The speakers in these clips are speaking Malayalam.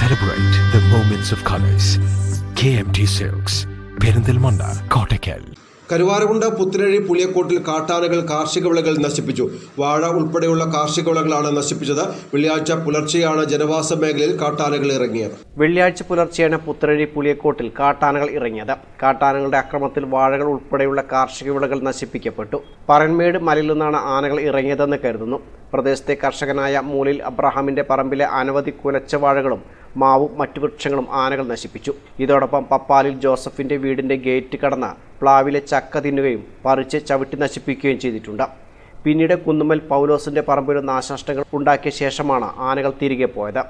Celebrate the moments of colors. KMT silks Perinthalmanna Kottakkal Karuvarakundu Puthanazhi പുളിയക്കോട്ടിൽ കാട്ടാനകൾ കാർഷിക വിളകൾ നശിപ്പിച്ചു. വാഴ ഉൾപ്പെടെയുള്ള കാർഷിക വിളകളാണ് നശിപ്പിച്ചത്. വെള്ളിയാഴ്ച പുലർച്ചെയാണ് ജനവാസ മേഖലയിൽ കാട്ടാനകൾ ഇറങ്ങിയത്. വെള്ളിയാഴ്ച പുലർച്ചെയാണ് പുത്തനഴി പുളിയക്കോട്ടിൽ കാട്ടാനകൾ ഇറങ്ങിയത്. കാട്ടാനകളുടെ അക്രമത്തിൽ വാഴകൾ ഉൾപ്പെടെയുള്ള കാർഷിക വിളകൾ നശിപ്പിക്കപ്പെട്ടു. പറൻമേട് മലയിൽ നിന്നാണ് ആനകൾ ഇറങ്ങിയതെന്ന് കരുതുന്നു. പ്രദേശത്തെ കർഷകനായ മൂലിൽ അബ്രഹാമിന്റെ പറമ്പിലെ അനവധി കുലച്ച വാഴകളും മാവും മറ്റു വൃക്ഷങ്ങളും ആനകൾ നശിപ്പിച്ചു. ഇതോടൊപ്പം പപ്പാലിൽ ജോസഫിന്റെ വീടിന്റെ ഗേറ്റ് കടന്ന പ്ലാവിലെ ചക്ക തിന്നുകയും പറിച്ച് ചവിട്ടി നശിപ്പിക്കുകയും ചെയ്തിട്ടുണ്ട്. പിന്നീട് കുന്നുമ്മൽ പൗലോസിന്റെ പറമ്പിലും നാശനഷ്ടങ്ങൾ ഉണ്ടാക്കിയ ശേഷമാണ് ആനകൾ തിരികെ പോയത്.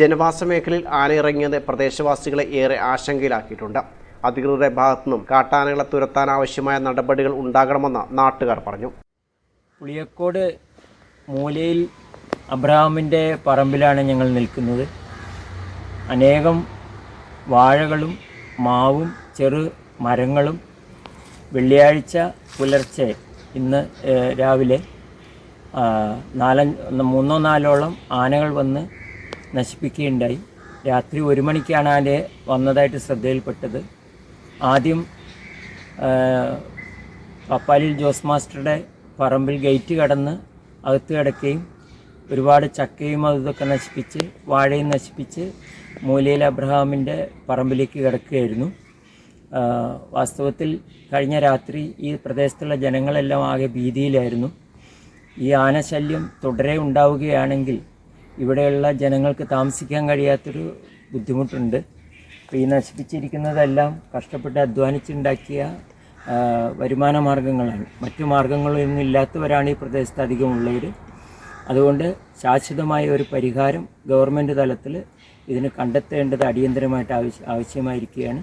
ജനവാസ മേഖലയിൽ ആന ഇറങ്ങിയത് പ്രദേശവാസികളെ ഏറെ ആശങ്കയിലാക്കിയിട്ടുണ്ട്. അധികൃതരുടെ ഭാഗത്തുനിന്നും കാട്ടാനകളെ തുരത്താൻ ആവശ്യമായ നടപടികൾ ഉണ്ടാകണമെന്ന് നാട്ടുകാർ പറഞ്ഞു. പുളിയക്കോട് മൂലയിൽ അബ്രഹാമിന്റെ പറമ്പിലാണ് ഞങ്ങൾ നിൽക്കുന്നത്. അനേകം വാഴകളും മാവും ചെറു മരങ്ങളും വെള്ളിയാഴ്ച പുലർച്ചെ ഇന്ന് രാവിലെ നാലഞ്ച് മൂന്നോ നാലോളം ആനകൾ വന്ന് നശിപ്പിക്കുകയുണ്ടായി. രാത്രി ഒരു മണിക്കാണ് ആന വന്നതായിട്ട് ശ്രദ്ധയിൽപ്പെട്ടത്. ആദ്യം പപ്പാലിൽ ജോസ് മാസ്റ്ററുടെ പറമ്പിൽ ഗേറ്റ് കടന്ന് അകത്ത് കിടക്കുകയും ഒരുപാട് ചക്കയും അതൊക്കെ നശിപ്പിച്ച് വാഴയും നശിപ്പിച്ച് മൂലയിൽ അബ്രഹാമിന്റെ പറമ്പിലേക്ക് കിടക്കുകയായിരുന്നു. വാസ്തവത്തിൽ കഴിഞ്ഞ രാത്രി ഈ പ്രദേശത്തുള്ള ജനങ്ങളെല്ലാം ആകെ ഭീതിയിലായിരുന്നു. ഈ ആനശല്യം തുടരെ ഉണ്ടാവുകയാണെങ്കിൽ ഇവിടെയുള്ള ജനങ്ങൾക്ക് താമസിക്കാൻ കഴിയാത്തൊരു ബുദ്ധിമുട്ടുണ്ട്. അപ്പോൾ ഈ നശിപ്പിച്ചിരിക്കുന്നതെല്ലാം കഷ്ടപ്പെട്ട് അധ്വാനിച്ചുണ്ടാക്കിയ വരുമാന മാർഗങ്ങളാണ്. മറ്റു മാർഗങ്ങളൊന്നും ഇല്ലാത്തവരാണ് ഈ പ്രദേശത്ത് അധികമുള്ളവർ അതുകൊണ്ട് ശാശ്വതമായ ഒരു പരിഹാരം ഗവൺമെന്റ് തലത്തിൽ ഇതിന് കണ്ടെത്തേണ്ടത് അടിയന്തരമായിട്ട് ആവശ്യ ആവശ്യമായിരിക്കുകയാണ്.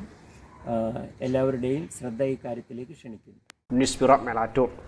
എല്ലാവരുടെയും ശ്രദ്ധ ഈ കാര്യത്തിലേക്ക് ക്ഷണിക്കുന്നു.